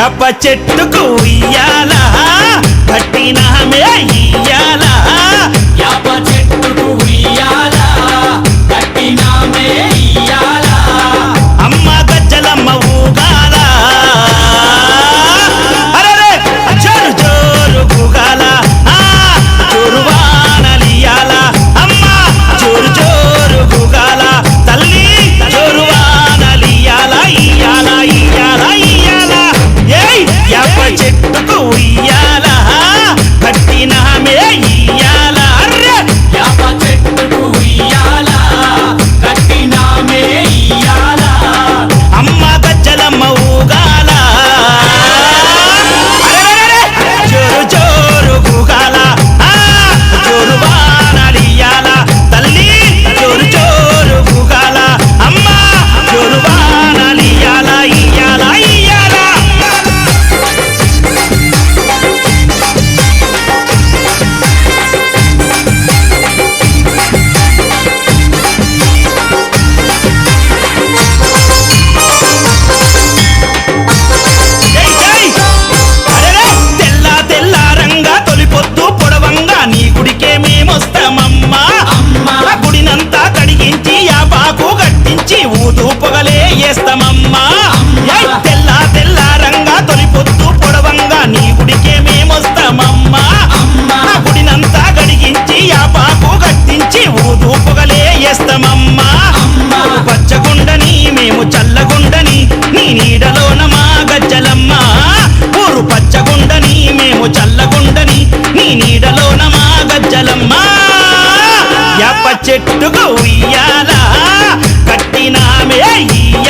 వేప చెట్టుకు ఇయ్యాలా? పట్టినామే ఇయ్యాలా? వేప చెట్టు చెట్టుకు ఉయ్యాలా? కట్టినామే ఇయ్య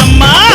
ನಮ್ಮ